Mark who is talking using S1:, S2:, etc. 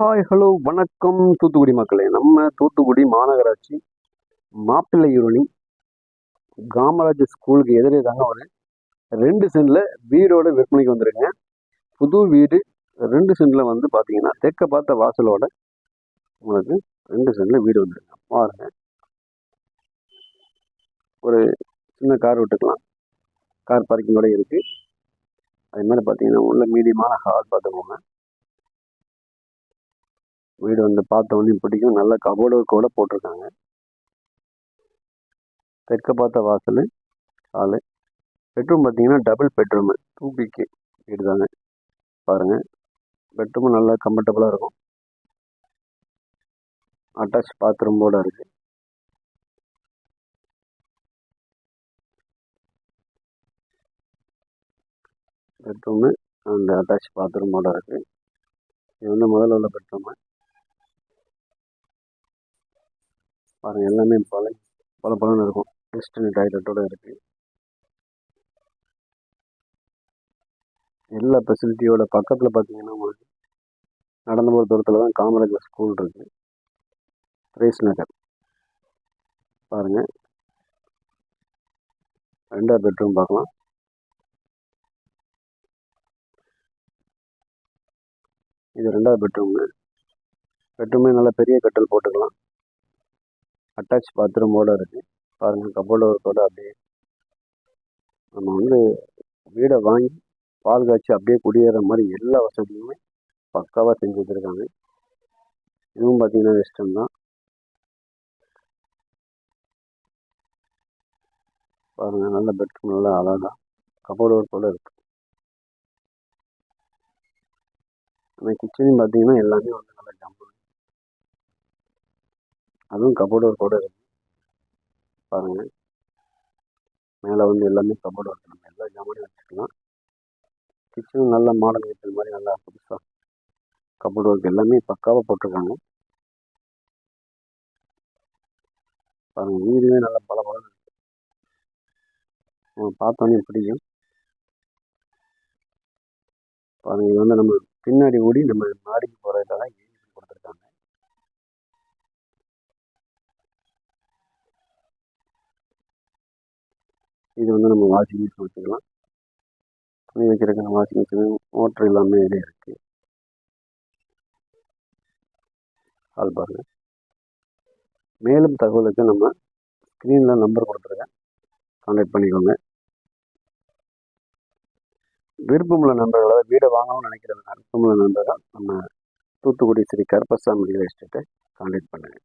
S1: Hi hello வணக்கம் தூத்துக்குடி மக்களே. நம்ம தூத்துக்குடி மாநகராட்சி மாப்பிள்ளையூரணி காமராஜ் ஸ்கூலுக்கு எதிரே தாங்க ஒரு ரெண்டு சென்டில் வீடோட விற்பனைக்கு வந்துருங்க புது வீடு ரெண்டு சென்டில் வந்து பார்த்தீங்கன்னா தெற்க பார்த்த வாசலோட உங்களுக்கு ரெண்டு சென்டில் வீடு வந்துருங்க பாருங்க. ஒரு சின்ன கார் விட்டுக்கலாம். கார் பார்க்கிங்கோட இருக்குது அது மாதிரி பார்த்தீங்கன்னா உள்ள மீடியமான ஹால் பார்த்துக்கோங்க வீடு வந்து பார்த்த உடனே பிடிக்கும் நல்ல கபோர்டு கூட போட்டிருக்காங்க. தெற்க பார்த்த வாசல் ஹாலு பெட்ரூம் பார்த்தீங்கன்னா டபுள் பெட்ரூமு டூ பிகே வீடு தாங்க பாருங்கள் பெட்ரூமும் நல்லா கம்ஃபர்டபுளாக இருக்கும். அட்டாச் பாத்ரூமோட இருக்குது பெட்ரூமு அந்த அட்டாச் பாத்ரூமோட இருக்குது இது வந்து முதல்ல உள்ள பெட்ரூமு. பாருங்கள் எல்லாமே பழம் பல பழம் இருக்கும். வெஸ்டர்ன் டாய்லெட்டோட இருக்குது எல்லா ஃபெசிலிட்டியோட பக்கத்தில் பார்த்தீங்கன்னா உங்களுக்கு நடந்து போகிற தூரத்தில் தான் காமராஜர் ஸ்கூல் இருக்குது ரேஸ் நகர் பாருங்கள் ரெண்டாவது பெட்ரூம் பார்க்கலாம். இது ரெண்டாவது பெட்ரூம்னு பெட்ரூமே நல்லா பெரிய கட்டல் போட்டுக்கலாம். அட்டாச் பாத்ரூமோடு இருக்குது பாருங்கள் கபோர்டு ஒர்க்கோடு அப்படியே. நம்ம வந்து வீடை வாங்கி பால் காய்ச்சி அப்படியே குடியேற மாதிரி எல்லா வசதியுமே பக்காவாக செஞ்சு வச்சுருக்காங்க. இதுவும் பார்த்தீங்கன்னா வெஸ்டர்ன் தான். பாருங்கள் நல்ல பெட்ரூம் நல்லா அழகாக கபோர்டு ஒர்க்கோடு இருக்குது ஆனால் கிச்சனையும் பார்த்தீங்கன்னா எல்லாமே வந்து அதுவும் கபோர்டு கூட இருக்குது பாருங்கள் மேலே வந்து எல்லாமே கபோர்டு ஒர்க் நம்ம எல்லா ஜாமானும் வச்சுக்கலாம். கிச்சனும் நல்ல மாடல் கிச்சன் மாதிரி நல்லா புதுசாக கபோர்டு ஒர்க் எல்லாமே பக்காவாக போட்டிருக்காங்க. பாருங்கள் வீடுமே நல்லா பல பல பார்த்தோன்னே பிடிக்கும் பாருங்கள் இது வந்து நம்ம பின்னாடி ஓடி நம்ம மாடிக்கு போகிறதுக்காக இது வந்து நம்ம வாஷிங் மிஷின் வச்சுக்கலாம். துணி வைக்கிறதுக்கு வாஷிங் மிஷின் மோட்ரு எல்லாமே இதே இருக்குது ஆள் பாருங்கள் மேலும் தகவலுக்கு நம்ம ஸ்க்ரீனில் நம்பர் கொடுத்துருக்கேன் கான்டாக்ட் பண்ணிக்கோங்க. விருப்பமுள்ள நண்பர்களை வீடை வாங்கணும்னு நினைக்கிறவங்க விருப்பமுள்ள நண்பர்கள் நம்ம தூத்துக்குடி ஸ்ரீ கருப்பசாமி ரியல் எஸ்டேட்டை கான்டாக்ட் பண்ணுங்கள்